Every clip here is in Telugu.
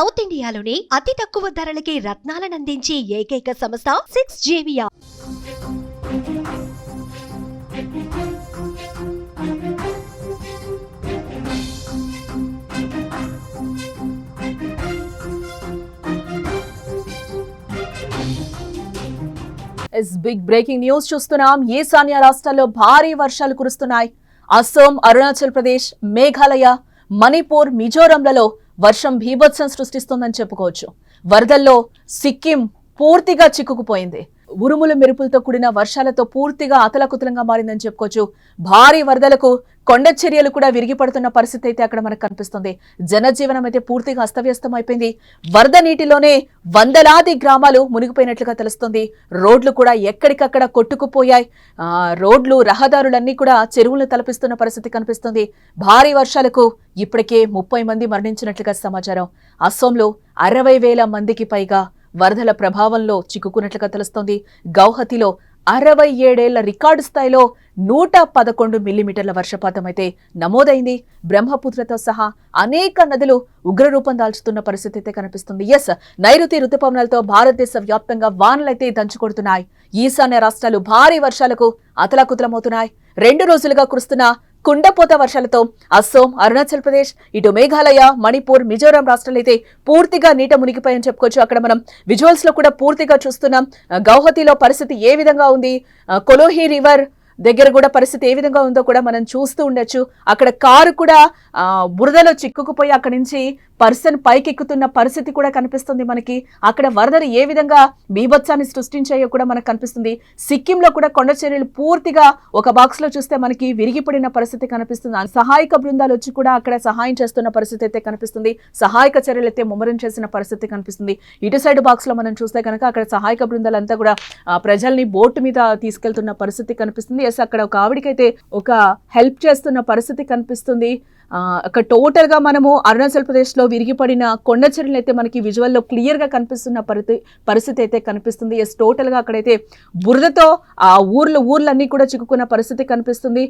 సౌత్ ఇండియాలోని అతి తక్కువ ధరలకి రత్నాలనందించే ఏకైక సంస్థ సిక్స్ జేవియా బిగ్ బ్రేకింగ్ న్యూస్ చూస్తున్నాం. ఈశాన్య రాష్ట్రాల్లో భారీ వర్షాలు కురుస్తున్నాయి. అస్సోం అరుణాచల్ ప్రదేశ్ మేఘాలయ మణిపూర్ మిజోరంలలో వర్షం భీభత్సం సృష్టిస్తోందని చెప్పుకోవచ్చు. వరదల్లో సిక్కిం పూర్తిగా చిక్కుకుపోయింది. ఉరుములు మెరుపులతో కూడిన వర్షాలతో పూర్తిగా అతలకుతలంగా మారిందని చెప్పుకోవచ్చు. భారీ వరదలకు కొండ చర్యలు కూడా విరిగిపడుతున్న పరిస్థితి అయితే అక్కడ మనకు కనిపిస్తుంది. జనజీవనం అయితే పూర్తిగా అస్తవ్యస్తం అయిపోయింది. వరద నీటిలోనే వందలాది గ్రామాలు మునిగిపోయినట్లుగా తెలుస్తుంది. రోడ్లు కూడా ఎక్కడికక్కడ కొట్టుకుపోయాయి. రోడ్లు రహదారులన్నీ కూడా చెరువులు తలపిస్తున్న పరిస్థితి కనిపిస్తుంది. భారీ వర్షాలకు ఇప్పటికే ముప్పై మంది మరణించినట్లుగా సమాచారం. అస్సోంలో అరవై వేల మందికి పైగా వరదల ప్రభావంలో చిక్కుకున్నట్లుగా తెలుస్తోంది. గౌహతిలో అరవై ఏడేళ్ళ రికార్డు స్థాయిలో నూట పదకొండు మిల్లీమీటర్ల వర్షపాతం అయితే నమోదైంది. బ్రహ్మపుత్రతో సహా అనేక నదులు ఉగ్రరూపం దాల్చుతున్న పరిస్థితి అయితే కనిపిస్తుంది. ఎస్ నైరుతి రుతుపవనాలతో భారతదేశ వ్యాప్తంగా వానలైతే దంచుకొడుతున్నాయి. ఈశాన్య రాష్ట్రాలు భారీ వర్షాలకు అతలాకుతలమవుతున్నాయి. రెండు రోజులుగా కురుస్తున్న కుండపోత వర్షాలతో అస్సోం అరుణాచల్ ప్రదేశ్ ఇటు మేఘాలయ మణిపూర్ మిజోరాం రాష్ట్రాలైతే పూర్తిగా నీట మునిగిపోయని చెప్పుకోవచ్చు. అక్కడ మనం విజువల్స్లో కూడా పూర్తిగా చూస్తున్నాం. గౌహతిలో పరిస్థితి ఏ విధంగా ఉంది? కొలోహి రివర్ దగ్గర కూడా పరిస్థితి ఏ విధంగా ఉందో కూడా మనం చూస్తూ ఉండొచ్చు. అక్కడ కారు కూడా బురదలో చిక్కుకుపోయి అక్కడి నుంచి పర్సన్ పైకెక్కుతున్న పరిస్థితి కూడా కనిపిస్తుంది మనకి. అక్కడ వరదలు ఏ విధంగా బీభత్సాన్ని సృష్టించాయో కూడా మనకు కనిపిస్తుంది. సిక్కింలో కూడా కొండ చర్యలు పూర్తిగా ఒక బాక్స్లో చూస్తే మనకి విరిగిపడిన పరిస్థితి కనిపిస్తుంది. సహాయక బృందాలు వచ్చి కూడా అక్కడ సహాయం చేస్తున్న పరిస్థితి అయితే కనిపిస్తుంది. సహాయక చర్యలు అయితే ముమ్మరం చేసిన పరిస్థితి కనిపిస్తుంది. ఇటు సైడ్ బాక్స్లో మనం చూస్తే కనుక అక్కడ సహాయక బృందాలంతా కూడా ప్రజల్ని బోటు మీద తీసుకెళ్తున్న పరిస్థితి కనిపిస్తుంది. ఎస్ అక్కడ ఒక ఆవిడకైతే ఒక హెల్ప్ చేస్తున్న పరిస్థితి కనిపిస్తుంది. అక్కడ టోటల్గా మనము అరుణాచల్ ప్రదేశ్లో విరిగిపడిన కొండ చర్యలు అయితే మనకి విజువల్లో క్లియర్గా కనిపిస్తున్న పరిస్థితి పరిస్థితి అయితే కనిపిస్తుంది. ఎస్ టోటల్గా అక్కడైతే బురదతో ఆ ఊర్లు ఊర్లన్నీ కూడా చిక్కుకున్న పరిస్థితి కనిపిస్తుంది.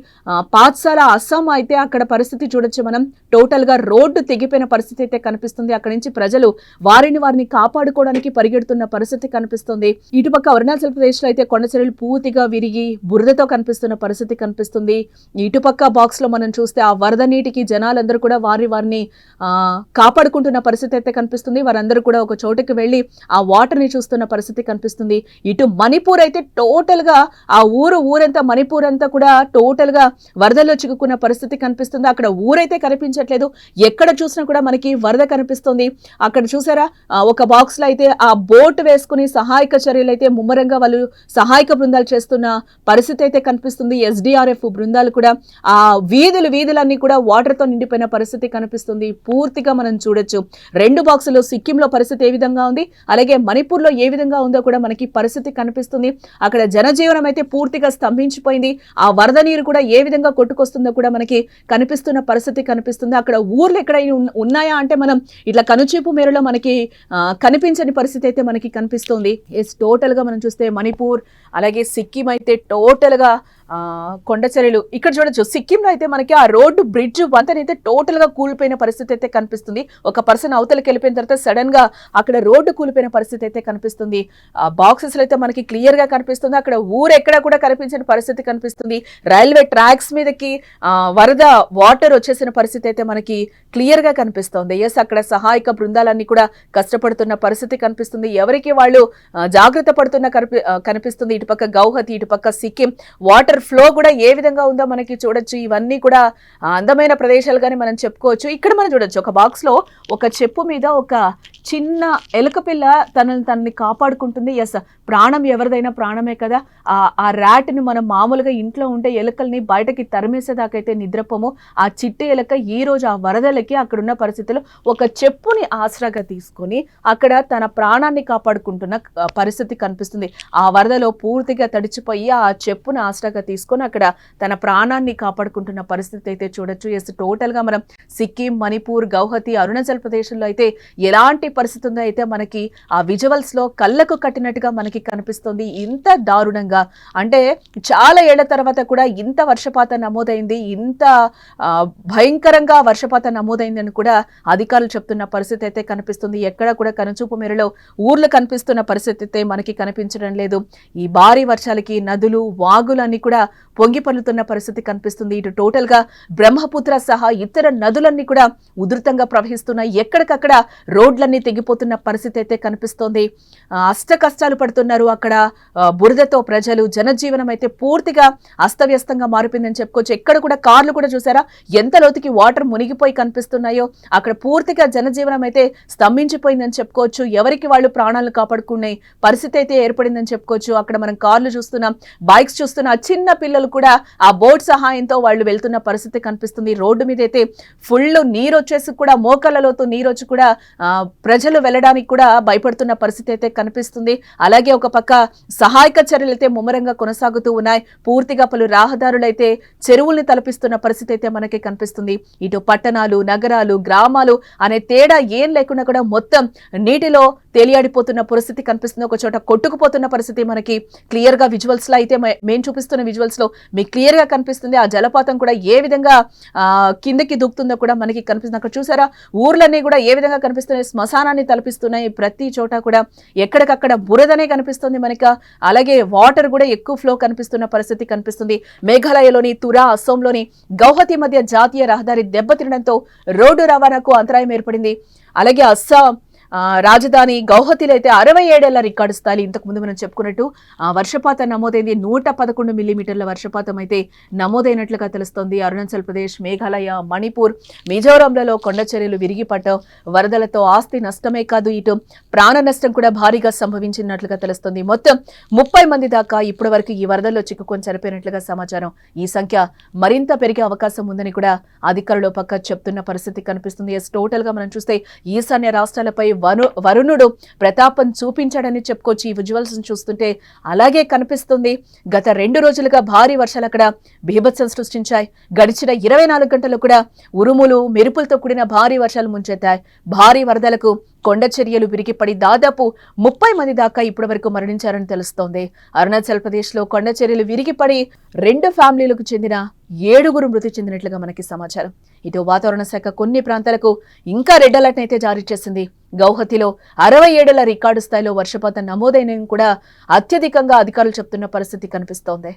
పాఠశాల అస్సాం అయితే అక్కడ పరిస్థితి చూడొచ్చు మనం. టోటల్గా రోడ్డు తెగిపోయిన పరిస్థితి అయితే కనిపిస్తుంది. అక్కడి నుంచి ప్రజలు వారిని వారిని కాపాడుకోవడానికి పరిగెడుతున్న పరిస్థితి కనిపిస్తుంది. ఇటుపక్క అరుణాచల్ ప్రదేశ్లో అయితే కొండ చర్యలు పూర్తిగా విరిగి బురదతో కనిపిస్తున్న పరిస్థితి కనిపిస్తుంది. ఇటుపక్క బాక్స్లో మనం చూస్తే ఆ వరద నీటికి జనాలందరూ కూడా వారి వారిని కాపాడుకుంటున్న పరిస్థితి అయితే కనిపిస్తుంది. వారందరూ కూడా ఒక చోటుకి వెళ్ళి ఆ వాటర్ని చూస్తున్న పరిస్థితి కనిపిస్తుంది. ఇటు మణిపూర్ అయితే టోటల్గా ఆ ఊరు ఊరంతా మణిపూర్ అంతా కూడా టోటల్గా వరదల్లో చిక్కుకున్న పరిస్థితి కనిపిస్తుంది. అక్కడ ఊరైతే కనిపించట్లేదు. ఎక్కడ చూసినా కూడా మనకి వరద కనిపిస్తుంది. అక్కడ చూసారా? ఒక బాక్స్లో అయితే ఆ బోట్ వేసుకుని సహాయక చర్యలు అయితే ముమ్మరంగా వాళ్ళు సహాయక బృందాలు చేస్తున్న పరిస్థితి అయితే కనిపిస్తుంది. ఎస్డిఆర్ఎఫ్ బృందాలు కూడా ఆ వీధులు వీధులన్నీ కూడా వాటర్ తో నిండిపోయిన పరిస్థితి కనిపిస్తుంది. పూర్తిగా మనం చూడొచ్చు. రెండు బాక్సులు సిక్కింలో పరిస్థితి ఏ విధంగా ఉంది? అలాగే మణిపూర్లో ఏ విధంగా ఉందో కూడా మనకి పరిస్థితి కనిపిస్తుంది. అక్కడ జనజీవనం అయితే పూర్తిగా స్తంభించిపోయింది. ఆ వరద నీరు కూడా ఏ విధంగా కొట్టుకొస్తుందో కూడా మనకి కనిపిస్తున్న పరిస్థితి కనిపిస్తుంది. అక్కడ ఊర్లు ఎక్కడైనా ఉన్నాయా అంటే మనం ఇట్లా కనుచూపు మేరలో మనకి కనిపించని పరిస్థితి అయితే మనకి కనిపిస్తుంది. ఎస్ టోటల్గా మనం చూస్తే మణిపూర్ అలాగే సిక్కిం అయితే టోటల్ కొండచర్యలు ఆ, ఇక్కడ చూడొచ్చు సిక్కింలో అయితే మనకి ఆ రోడ్డు బ్రిడ్జ్ వంతనైతే టోటల్గా కూలిపోయిన పరిస్థితి అయితే కనిపిస్తుంది. ఒక పర్సన్ అవతలకి వెళ్ళిపోయిన తర్వాత సడన్గా అక్కడ రోడ్డు కూలిపోయిన పరిస్థితి అయితే కనిపిస్తుంది. ఆ బాక్సెస్ అయితే మనకి క్లియర్గా కనిపిస్తుంది. అక్కడ ఊరెక్కడ కూడా కనిపించిన పరిస్థితి కనిపిస్తుంది. రైల్వే ట్రాక్స్ మీదకి వరద వాటర్ వచ్చేసిన పరిస్థితి అయితే మనకి క్లియర్గా కనిపిస్తుంది. ఎస్ అక్కడ సహాయక బృందాలన్నీ కూడా కష్టపడుతున్న పరిస్థితి కనిపిస్తుంది. ఎవరికి వాళ్ళు జాగ్రత్త పడుతున్న కనిపి- కనిపిస్తుంది. ఇటుపక్క గౌహతి ఇటుపక్క సిక్కిం. వాటర్ ఫ్లో కూడా ఏ విధంగా ఉందో మనకి చూడొచ్చు. ఇవన్నీ కూడా అందమైన అందమైన ప్రదేశాలుగానే మనం చెప్పుకోవచ్చు. ఇక్కడ మనం చూడొచ్చు ఒక బాక్స్లో ఒక చెప్పు మీద ఒక చిన్న ఎలుక పిల్ల తనని తనని కాపాడుకుంటుంది. ఎస్ ప్రాణం ఎవరిదైనా ప్రాణమే కదా. ఆ ఆ ర్యాట్ని మనం మామూలుగా ఇంట్లో ఉంటే ఎలుకల్ని బయటకి తరిమేసేదాకైతే నిద్రపోము. ఆ చిట్టి ఎలుక ఈ రోజు ఆ వరదలకి అక్కడున్న పరిస్థితుల్లో ఒక చెప్పుని ఆసరాగా తీసుకొని అక్కడ తన ప్రాణాన్ని కాపాడుకుంటున్న పరిస్థితి కనిపిస్తుంది. ఆ వరదలో పూర్తిగా తడిచిపోయి ఆ చెప్పును ఆసరాగా తీసుకొని అక్కడ తన ప్రాణాన్ని కాపాడుకుంటున్న పరిస్థితి అయితే చూడొచ్చు. ఎస్ టోటల్గా మనం సిక్కిం మణిపూర్ గౌహతి అరుణాచల్ ప్రదేశ్లో అయితే ఎలాంటి పరిస్థితి ఉందో అయితే మనకి ఆ విజువల్స్లో కళ్ళకు కట్టినట్టుగా మనకి కనిపిస్తుంది. ఇంత దారుణంగా. అంటే చాలా ఏళ్ళ తర్వాత కూడా ఇంత వర్షపాతం నమోదైంది. ఇంత ఆ, భయంకరంగా వర్షపాతం నమోదైందని కూడా అధికారులు చెప్తున్న పరిస్థితి అయితే కనిపిస్తుంది. ఎక్కడ కూడా కనుచూపు మేరలో ఊర్లు కనిపిస్తున్న పరిస్థితి అయితే మనకి కనిపించడం లేదు. ఈ భారీ వర్షాలకి నదులు వాగులు అన్నీ కూడా పొంగి పొంగిపల్లుతున్న పరిస్థితి కనిపిస్తుంది. ఇటు టోటల్గా బ్రహ్మపుత్ర సహా ఇతర నదులన్నీ కూడా ఉధృతంగా ప్రవహిస్తున్నాయి. ఎక్కడికక్కడ రోడ్లన్నీ తెగిపోతున్న పరిస్థితి అయితే కనిపిస్తోంది. అష్ట కష్టాలు పడుతున్నారు అక్కడ బురదతో ప్రజలు. జనజీవనం అయితే పూర్తిగా అస్తవ్యస్తంగా మారిపోయిందని చెప్పుకోవచ్చు. ఎక్కడ కూడా కార్లు కూడా చూసారా? ఎంత లోతుకి వాటర్ మునిగిపోయి కనిపిస్తున్నాయో. అక్కడ పూర్తిగా జనజీవనం అయితే స్తంభించిపోయిందని చెప్పుకోవచ్చు. ఎవరికి వాళ్ళు ప్రాణాలు కాపాడుకునే పరిస్థితి అయితే ఏర్పడిందని చెప్పుకోవచ్చు. అక్కడ మనం కార్లు చూస్తున్నాం బైక్స్ చూస్తున్నాం. చిన్న పిల్లలు కూడా ఆ బోట్ సహాయంతో వాళ్ళు వెళ్తున్న పరిస్థితి కనిపిస్తుంది. రోడ్డు మీద అయితే ఫుల్ నీరు వచ్చేసి కూడా మోకాళ్ళలోతో నీరు వచ్చి కూడా ప్రజలు వెళ్ళడానికి కూడా భయపడుతున్న పరిస్థితి అయితే కనిపిస్తుంది. అలాగే ఒక పక్క సహాయక చర్యలు అయితే ముమ్మరంగా కొనసాగుతూ ఉన్నాయి. పూర్తిగా పలు రహదారులు అయితే చెరువుల్ని తలపిస్తున్న పరిస్థితి అయితే మనకి కనిపిస్తుంది. ఇటు పట్టణాలు నగరాలు గ్రామాలు అనే తేడా ఏం లేకుండా కూడా మొత్తం నీటిలో తేలియాడిపోతున్న పరిస్థితి కనిపిస్తుంది. ఒక చోట కొట్టుకుపోతున్న పరిస్థితి మనకి క్లియర్గా విజువల్స్లో అయితే మేము చూపిస్తున్న విజువల్స్లో మీకు క్లియర్గా కనిపిస్తుంది. ఆ జలపాతం కూడా ఏ విధంగా కిందకి దూకుతుందో కూడా మనకి కనిపిస్తుంది. అక్కడ చూసారా? ఊర్లన్నీ కూడా ఏ విధంగా కనిపిస్తున్నాయి? శ్మశానాన్ని తలపిస్తున్నాయి. ప్రతి చోట కూడా ఎక్కడికక్కడ బురదనే కనిపిస్తుంది మనకి. అలాగే వాటర్ కూడా ఎక్కువ ఫ్లో కనిపిస్తున్న పరిస్థితి కనిపిస్తుంది. మేఘాలయలోని తురా అస్సోంలోని గౌహతి మధ్య జాతీయ రహదారి దెబ్బతినడంతో రోడ్డు రవాణాకు అంతరాయం ఏర్పడింది. అలాగే అస్సాం రాజధాని గౌహతిలో అయితే అరవై ఏడేళ్ళ రికార్డు స్థాయి ఇంతకు ముందు మనం చెప్పుకున్నట్టు ఆ, వర్షపాతం నమోదైంది. నూట పదకొండు మిల్లీమీటర్ల వర్షపాతం అయితే నమోదైనట్లుగా తెలుస్తోంది. అరుణాచల్ ప్రదేశ్ మేఘాలయ మణిపూర్ మిజోరాంలలో కొండ చర్యలు విరిగిపడ్డం వరదలతో ఆస్తి నష్టమే కాదు ఇటు. ప్రాణ నష్టం కూడా భారీగా సంభవించినట్లుగా తెలుస్తోంది. మొత్తం ముప్పై మంది దాకా ఇప్పటి వరకు ఈ వరదల్లో చిక్కుకొని చనిపోయినట్లుగా సమాచారం. ఈ సంఖ్య మరింత పెరిగే అవకాశం ఉందని కూడా అధికారులు పక్క చెప్తున్న పరిస్థితి కనిపిస్తుంది. ఎస్ టోటల్గా మనం చూస్తే ఈశాన్య రాష్ట్రాలపై వరు వరుణుడు ప్రతాపం చూపించాడని చెప్పుకోవచ్చు ఈ విజువల్స్ చూస్తుంటే అలాగే కనిపిస్తుంది. గత రెండు రోజులుగా భారీ వర్షాలు అక్కడ బీభత్సం సృష్టించాయి. గడిచిన ఇరవై నాలుగు గంటలు కూడా ఉరుములు మెరుపులతో కూడిన భారీ వర్షాలు ముంచెత్తాయి. భారీ వరదలకు కొండ చర్యలు విరిగిపడి దాదాపు ముప్పై మంది దాకా ఇప్పటి వరకు మరణించారని తెలుస్తోంది. అరుణాచల్ ప్రదేశ్లో కొండ చర్యలు విరిగిపడి రెండు ఫ్యామిలీలకు చెందిన ఏడుగురు మృతి చెందినట్లుగా మనకి సమాచారం. ఇటు వాతావరణ శాఖ కొన్ని ప్రాంతాలకు ఇంకా రెడ్ అలర్ట్ అయితే జారీ చేసింది. గౌహతిలో అరవై ఏడుల రికార్డు స్థాయిలో వర్షపాతం నమోదైన కూడా అత్యధికంగా అధికారులు చెప్తున్న పరిస్థితి కనిపిస్తోంది.